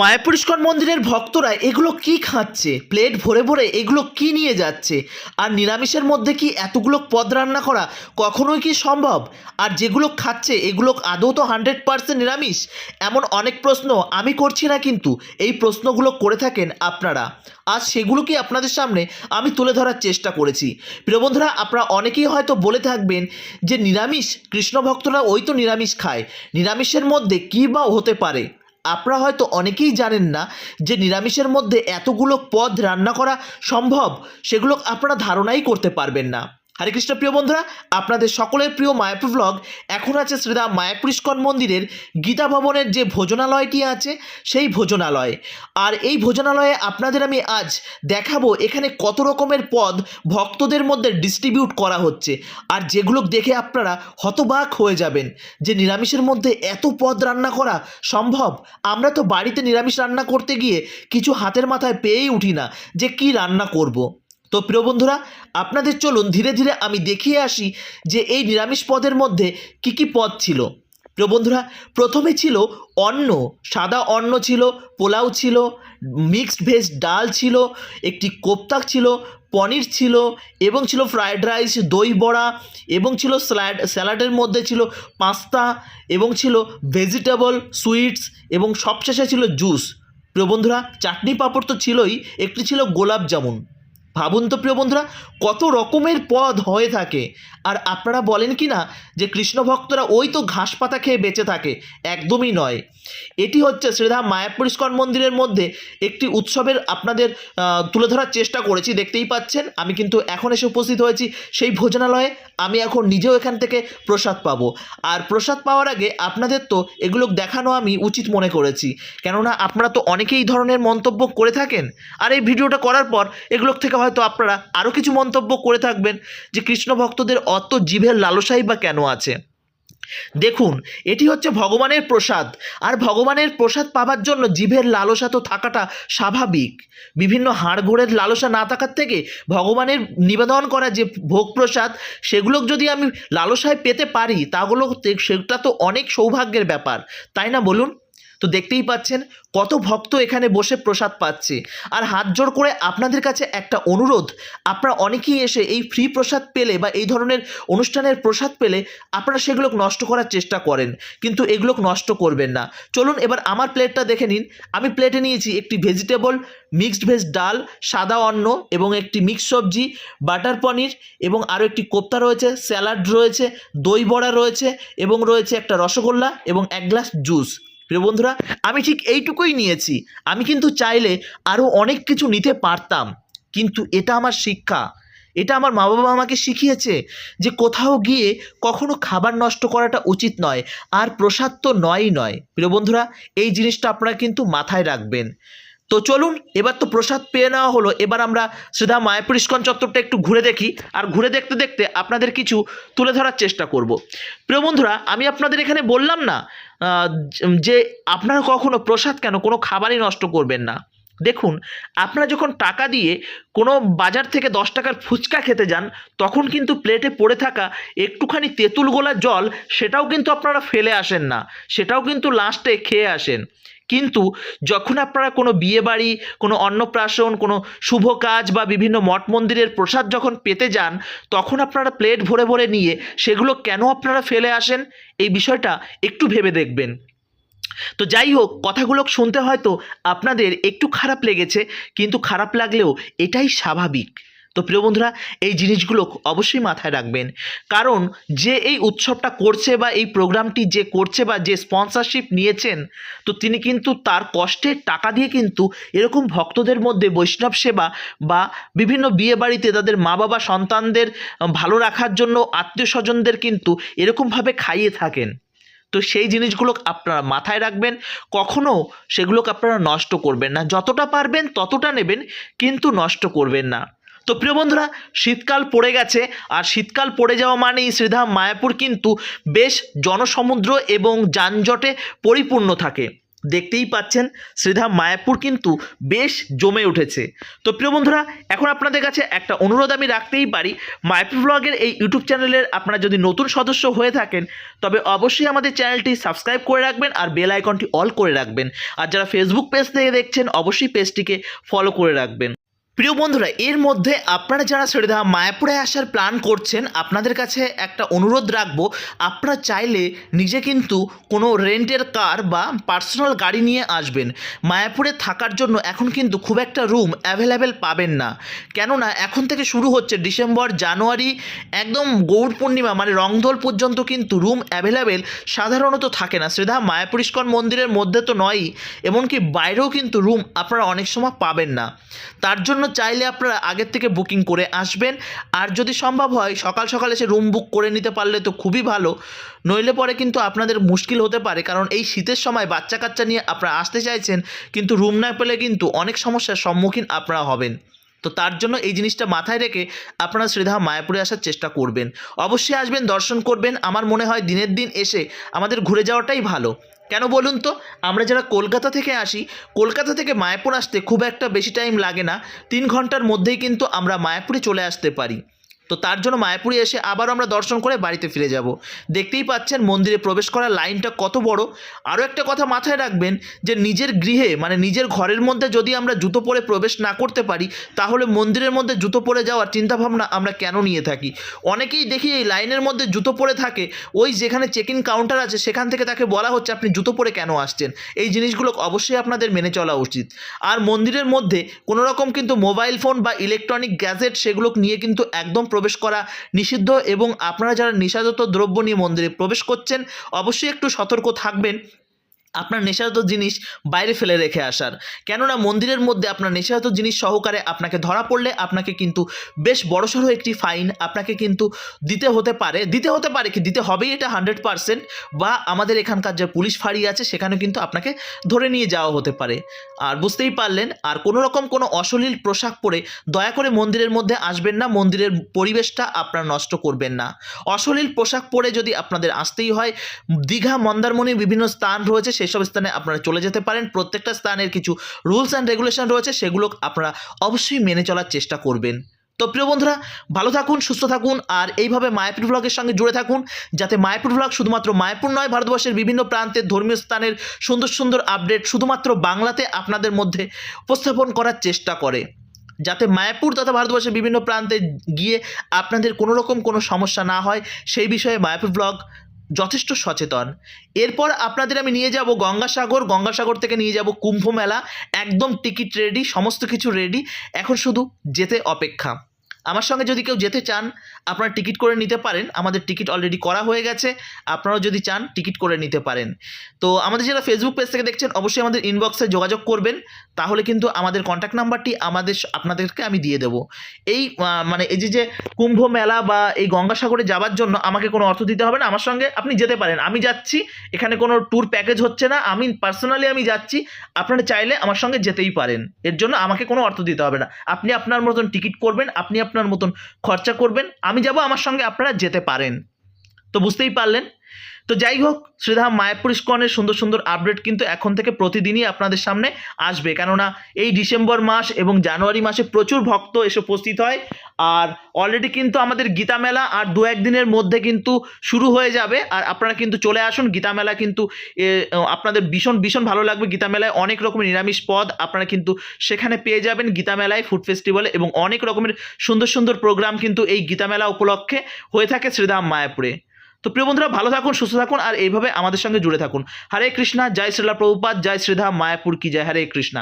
Mayapur ISKCON মন্দিরের ভক্তরা এগুলো কি খাচ্ছে? প্লেট ভরে ভরে এগুলো কি নিয়ে যাচ্ছে? আর নিরামিষের মধ্যে কি এতগুলো পদ রান্না করা কখনোই কি সম্ভব? আর যেগুলো খাচ্ছে, এগুলো আদৌ তো হান্ড্রেড পার্সেন্ট নিরামিষ? এমন অনেক প্রশ্ন আমি করছি না কিন্তু, এই প্রশ্নগুলো করে থাকেন আপনারা। আজ সেগুলোকে আপনাদের সামনে আমি তুলে ধরার চেষ্টা করেছি। প্রিয় বন্ধুরা, আপনারা অনেকেই হয়তো বলে থাকবেন যে নিরামিষ কৃষ্ণ ভক্তরা ওই তো নিরামিষ খায়। নিরামিষের মধ্যে কী বা হতে পারে? আপনারা হয়তো অনেকেই জানেন না যে নিরামিষের মধ্যে এতগুলো পদ রান্না করা সম্ভব, সেগুলো আপনারা ধারণাই করতে পারবেন না। হরে কৃষ্ণ প্রিয় বন্ধুরা, আপনাদের সকলের প্রিয় মায়াপুর ব্লগ এখন আছে শ্রীরাম মায়াপুর ইস্কন মন্দিরের গীতা ভবনের যে ভোজনালয়টি আছে, সেই ভোজনালয়। আর এই ভোজনালয়ে আপনাদের আমি আজ দেখাবো এখানে কত রকমের পদ ভক্তদের মধ্যে ডিস্ট্রিবিউট করা হচ্ছে। আর যেগুলো দেখে আপনারা হতবাক হয়ে যাবেন যে নিরামিষের মধ্যে এত পদ রান্না করা সম্ভব? আমরা তো বাড়িতে নিরামিষ রান্না করতে গিয়ে কিছু হাতের মাথায় পেয়েই উঠি না যে কি রান্না করব। তো প্রিয় বন্ধুরা, আপনাদের চলুন ধীরে ধীরে আমি দেখিয়ে আসি যে এই নিরামিষ পদের মধ্যে কি কি পদ ছিল। প্রিয় বন্ধুরা, প্রথমে ছিল অন্ন, সাদা অন্ন ছিল, পোলাও ছিল মিক্সড ভেজ ডাল ছিল, একটি কোপ্তাক ছিল, পনির ছিল, এবং ছিল ফ্রায়েড রাইস দই বড়া, এবং ছিল স্যালাড স্যালাডের মধ্যে ছিল পাস্তা, এবং ছিল ভেজিটেবল সুইটস এবং সবশেষে ছিল জুস প্রিয় বন্ধুরা, চাটনি পাঁপড় তো ছিলই, একটি ছিল গোলাপ জামুন। ভাবুন তো প্রিয় বন্ধুরা, কত রকমের পদ হয়ে থাকে। আর আপনারা বলেন কি না যে কৃষ্ণ ভক্তরা ওই তো ঘাস পাতা খেয়ে বেঁচে থাকে, একদমই নয়। এটি হচ্ছে শ্রীধাম মায়াপুর ইস্কন মন্দিরের মধ্যে একটি উৎসবের আপনাদের তুলে ধরার চেষ্টা করেছি, দেখতেই পাচ্ছেন। আমি কিন্তু এখন এসে উপস্থিত হয়েছি সেই ভোজনালয়ে, আমি এখন নিজেও এখান থেকে প্রসাদ পাবো। আর প্রসাদ পাওয়ার আগে আপনাদের তো এগুলো দেখানো আমি উচিত মনে করেছি। কেননা আপনারা তো অনেকেই ধরনের মন্তব্য করে থাকেন। আর এই ভিডিওটা করার পর এগুলোর থেকে হয়তো আপনারা আরও কিছু মন্তব্য করে থাকবেন যে কৃষ্ণ ভক্তদের অত জিভের লালসাই বা কেন আছে? দেখুন, এটি হচ্ছে ভগবানের প্রসাদ, আর ভগবানের প্রসাদ পাবার জন্য জিভের লালসা তো থাকাটা স্বাভাবিক। বিভিন্ন হাড়গোড়ের লালসা না থাকার থেকে ভগবানের নিবেদন করা যে ভোগ প্রসাদ, সেগুলো যদি আমি লালসায় পেতে পারি তাহলে সেটা তো অনেক সৌভাগ্যের ব্যাপার। তাই না বলুন? তো দেখতেই পাচ্ছেন কত ভক্ত এখানে বসে প্রসাদ পাচ্ছে। আর হাত জোড় করে আপনাদের কাছে একটা অনুরোধ, আপনারা অনেকেই এসে এই ফ্রি প্রসাদ পেলে বা এই ধরনের অনুষ্ঠানের প্রসাদ পেলে আপনারা সেগুলো নষ্ট করার চেষ্টা করেন, কিন্তু এগুলো নষ্ট করবেন না। চলুন এবার আমার প্লেটটা দেখে নিন। আমি প্লেটে নিয়েছি একটি ভেজিটেবল মিক্সড ভেজ ডাল, সাদা অন্ন এবং একটি মিক্স সবজি বাটার পনির এবং আরও একটি কোপ্তা রয়েছে স্যালাড রয়েছে, দই বড়া রয়েছে এবং রয়েছে একটা রসগোল্লা এবং এক গ্লাস জুস প্রিয় বন্ধুরা, আমি ঠিক এইটুকুই নিয়েছি। আমি কিন্তু চাইলে আরও অনেক কিছু নিতে পারতাম, কিন্তু এটা আমার শিক্ষা। এটা আমার মা বাবা আমাকে শিখিয়েছে যে কোথাও গিয়ে কখনো খাবার নষ্ট করাটা উচিত নয়, আর প্রসাদ তো নয়ই নয়। প্রিয় বন্ধুরা, এই জিনিসটা আপনারা কিন্তু মাথায় রাখবেন। তো চলুন, এবার তো প্রসাদ পেয়ে নেওয়া হলো। এবার আমরা সিধা মায়াপুর ইস্কন চত্বরটা একটু ঘুরে দেখি, আর ঘুরে দেখতে দেখতে আপনাদের কিছু তুলে ধরার চেষ্টা করব। প্রিয় বন্ধুরা, আমি আপনাদের এখানে বললাম না যে আপনারা কখনো প্রসাদ কেন কোনো খাবারই নষ্ট করবেন না। দেখুন, আপনারা যখন টাকা দিয়ে কোনো বাজার থেকে দশ টাকার ফুচকা খেতে যান, তখন কিন্তু প্লেটে পড়ে থাকা একটুখানি তেঁতুল গোলা জল, সেটাও কিন্তু আপনারা ফেলে আসেন না, সেটাও কিন্তু লাস্টে খেয়ে আসেন। কিন্তু যখন আপনারা কোনো বিয়েবাড়ি কোনো অন্নপ্রাশন, কোনো শুভ কাজ বা বিভিন্ন মঠ মন্দিরের প্রসাদ যখন পেতে যান, তখন আপনারা প্লেট ভরে ভরে নিয়ে সেগুলো কেন আপনারা ফেলে আসেন? এই বিষয়টা একটু ভেবে দেখবেন। তো যাই হোক, কথাগুলো শুনতে হয়তো আপনাদের একটু খারাপ লেগেছে, কিন্তু খারাপ লাগলেও এটাই স্বাভাবিক। তো প্রিয় বন্ধুরা, এই জিনিসগুলো অবশ্যই মাথায় রাখবেন। কারণ যে এই উৎসবটা করছে বা এই প্রোগ্রামটি যে করছে বা যে স্পন্সরশিপ নিয়েছেন, তো তিনি কিন্তু তার কষ্টের টাকা দিয়ে কিন্তু এরকম ভক্তদের মধ্যে বৈষ্ণব সেবা বা বিভিন্ন বিয়ে বাড়িতে তাদের মা বাবা, সন্তানদের ভালো রাখার জন্য আত্মীয় স্বজনদের কিন্তু এরকমভাবে খাইয়ে থাকেন। তো সেই জিনিসগুলো আপনারা মাথায় রাখবেন, কখনো সেগুলোকে আপনারা নষ্ট করবেন না। যতটা পারবেন ততটা নেবেন, কিন্তু নষ্ট করবেন না। তো প্রিয় বন্ধুরা, শীতকাল পড়ে গেছে, আর শীতকাল পড়ে যাওয়া মানেই শ্রীধাম মায়াপুর কিন্তু বেশ জনসমুদ্র এবং যানজটে পরিপূর্ণ থাকে। দেখতেই পাচ্ছেন, শ্রীধাম মায়াপুর কিন্তু বেশ জমে উঠেছে। তো প্রিয় বন্ধুরা, এখন আপনাদের কাছে একটা অনুরোধ আমি রাখতেই পারি, মায়াপুর ব্লগের এই ইউটিউব চ্যানেলের আপনারা যদি নতুন সদস্য হয়ে থাকেন, তবে অবশ্যই আমাদের চ্যানেলটি সাবস্ক্রাইব করে রাখবেন আর বেল আইকনটি অল করে রাখবেন। আর যারা ফেসবুক পেজ থেকে দেখছেন, অবশ্যই পেজটিকে ফলো করে রাখবেন। প্রিয় বন্ধুরা, এর মধ্যে আপনারা যারা শ্রীধাম মায়াপুরে আসার প্ল্যান করছেন, আপনাদের কাছে একটা অনুরোধ রাখব, আপনারা চাইলে নিজে কিন্তু কোনো রেন্টের কার বা পার্সোনাল গাড়ি নিয়ে আসবেন। মায়াপুরে থাকার জন্য এখন কিন্তু খুব একটা রুম অ্যাভেলেবেল পাবেন না। কেননা এখন থেকে শুরু হচ্ছে ডিসেম্বর, জানুয়ারি, একদম গৌড় পূর্ণিমা মানে রংধল পর্যন্ত কিন্তু রুম অ্যাভেলেবেল সাধারণত থাকে না। শ্রীধাম মায়াপুর ইস্কন মন্দিরের মধ্যে তো নয়ই, এমনকি বাইরেও কিন্তু রুম আপনারা অনেক সময় পাবেন না। তার জন্য চাইলে আপনারা আগের থেকে বুকিং করে আসবেন। আর যদি সম্ভব হয়, সকাল সকাল এসে রুম বুক করে নিতে পারলে তো খুবই ভালো। নইলে পরে কিন্তু আপনাদের মুশকিল হতে পারে, কারণ এই শীতের সময় বাচ্চা কাচ্চা নিয়ে আপনারা আসতে চাইছেন, কিন্তু রুম না পেলে কিন্তু অনেক সমস্যার সম্মুখীন আপনারা হবেন। তো তার জন্য এই জিনিসটা মাথায় রেখে আপনারা শ্রীধা মায়াপুরে আসার চেষ্টা করবেন। অবশ্যই আসবেন, দর্শন করবেন। আমার মনে হয় দিনের দিন এসে আমাদের ঘুরে যাওয়াটাই ভালো। কেন বলুন তো? আমরা যারা কলকাতা থেকে আসি, কলকাতা থেকে মায়াপুর আসতে খুব একটা বেশি টাইম লাগে না। তিন ঘণ্টার মধ্যেই কিন্তু আমরা মায়াপুরে চলে আসতে পারি। তো তার জন্য মায়াপুরে এসে আবার আমরা দর্শন করে বাড়িতে ফিরে যাব। দেখতেই পাচ্ছেন মন্দিরে প্রবেশ করার লাইনটা কত বড়। আরও একটা কথা মাথায় রাখবেন যে নিজের গৃহে মানে নিজের ঘরের মধ্যে যদি আমরা জুতো পরে প্রবেশ না করতে পারি, তাহলে মন্দিরের মধ্যে জুতো পরে যাওয়ার চিন্তাভাবনা আমরা কেন নিয়ে থাকি? অনেকেই দেখি এই লাইনের মধ্যে জুতো পরে থাকে, ওই যেখানে চেক ইন কাউন্টার আছে, সেখান থেকে তাকে বলা হচ্ছে আপনি জুতো পরে কেন আসছেন? এই জিনিসগুলো অবশ্যই আপনাদের মেনে চলা উচিত। আর মন্দিরের মধ্যে কোনো রকম কিন্তু মোবাইল ফোন বা ইলেকট্রনিক গ্যাজেট সেগুলো নিয়ে কিন্তু একদম প্রবেশ করা নিষিদ্ধ এবং আপনারা যারা নেশাজাত দ্রব্য নিয়ে মন্দিরে প্রবেশ করছেন, অবশ্যই একটু সতর্ক থাকবেন। আপনার নেশাজাত জিনিস বাইরে ফেলে রেখে আসার। কেননা মন্দিরের মধ্যে আপনার নেশাজাত জিনিস সহকারে আপনাকে ধরা পড়লে আপনাকে কিন্তু বেশ বড়সড় একটি ফাইন আপনাকে কিন্তু দিতে হতে পারে। দিতে হতে পারে কি? দিতে হবেই এটা হান্ড্রেড পারসেন্ট বা আমাদের এখানকার যে পুলিশ ফাঁড়ি আছে সেখানে কিন্তু আপনাকে ধরে নিয়ে যাওয়া হতে পারে। আর বুঝতেই পারলেন, আর কোনো রকম কোনো অশ্লীল পোশাক পরে দয়া করে মন্দিরের মধ্যে আসবেন না, মন্দিরের পরিবেশটা আপনারা নষ্ট করবেন না। অশ্লীল পোশাক পরে যদি আপনাদের আসতেই হয়, দীঘা মন্দারমণির বিভিন্ন স্থান রয়েছে সেসব স্থানে আপনারা চলে যেতে পারেন। প্রত্যেকটা স্থানের কিছু রুলস অ্যান্ড রেগুলেশন রয়েছে, সেগুলো আপনারা অবশ্যই মেনে চলার চেষ্টা করবেন। তো প্রিয় বন্ধুরা, ভালো থাকুন, সুস্থ থাকুন, আর এইভাবে মায়াপুর ব্লগের সঙ্গে জুড়ে থাকুন, যাতে মায়াপুর ব্লগ শুধুমাত্র মায়াপুর নয়, ভারতবর্ষের বিভিন্ন প্রান্তের ধর্মীয় স্থানের সুন্দর সুন্দর আপডেট শুধুমাত্র বাংলাতে আপনাদের মধ্যে উপস্থাপন করার চেষ্টা করে। যাতে মায়াপুর তথা ভারতবর্ষের বিভিন্ন প্রান্তে গিয়ে আপনাদের কোনো রকম কোনো সমস্যা না হয়, সেই বিষয়ে মায়াপুর ব্লগ যথেষ্ট সচেতন। এরপর আপনাদের আমি নিয়ে যাব গঙ্গাসাগর। গঙ্গাসাগর থেকে নিয়ে যাব কুম্ভ মেলা। একদম টিকিট রেডি সমস্ত কিছু রেডি এখন শুধু যেতে অপেক্ষা। আমার সঙ্গে যদি কেউ যেতে চান, আপনারা টিকিট করে নিতে পারেন। আমাদের টিকিট অলরেডি করা হয়ে গেছে। আপনারাও যদি চান, টিকিট করে নিতে পারেন। তো আমাদের যারা ফেসবুক পেজ থেকে দেখছেন, অবশ্যই আমাদের ইনবক্সে যোগাযোগ করবেন। তাহলে কিন্তু আমাদের কন্ট্যাক্ট নাম্বারটি আমাদের আপনাদেরকে আমি দিয়ে দেবো। এই মানে এই যে যে কুম্ভ মেলা বা এই গঙ্গাসাগরে যাওয়ার জন্য আমাকে কোনো অর্থ দিতে হবে না। আমার সঙ্গে আপনি যেতে পারেন। আমি যাচ্ছি, এখানে কোনো ট্যুর প্যাকেজ হচ্ছে না। আমি পার্সোনালি আমি যাচ্ছি। আপনারা চাইলে আমার সঙ্গে যেতেই পারেন। এর জন্য আমাকে কোনো অর্থ দিতে হবে না। আপনি আপনার মতন টিকিট করবেন। আপনি আপনার মতন খরচা করবেন আমি যাব আমার সঙ্গে আপনারা যেতে পারেন। তো বুঝতেই পারলেন? তো যাই হোক, শ্রীধাম মায়াপুর ইস্কনের সুন্দর সুন্দর আপডেট কিন্তু এখন থেকে প্রতিদিনই আপনাদের সামনে আসবে। কেননা এই ডিসেম্বর মাস এবং জানুয়ারি মাসে প্রচুর ভক্ত এসে উপস্থিত হয়। আর অলরেডি কিন্তু আমাদের গীতা মেলা আর দু একদিনের মধ্যে কিন্তু শুরু হয়ে যাবে। আর আপনারা কিন্তু চলে আসুন, গীতা মেলা কিন্তু আপনাদের ভীষণ ভীষণ ভালো লাগবে। গীতা মেলায় অনেক রকমের নিরামিষ পদ আপনারা কিন্তু সেখানে পেয়ে যাবেন গীতা মেলায় ফুড ফেস্টিভ্যালে এবং অনেক রকমের সুন্দর সুন্দর প্রোগ্রাম কিন্তু এই গীতা মেলা উপলক্ষে হয়ে থাকে শ্রীধাম মায়াপুরে। তো প্রিয় বন্ধুরা, ভালো থাকুন, সুস্থ থাকুন, আর এইভাবে আমাদের সঙ্গে জুড়ে থাকুন। হরে কৃষ্ণা, জয় শ্রীলা প্রভুপাত, জয় শ্রীধা মায়াপুর কি জয়? হরে কৃষ্ণা।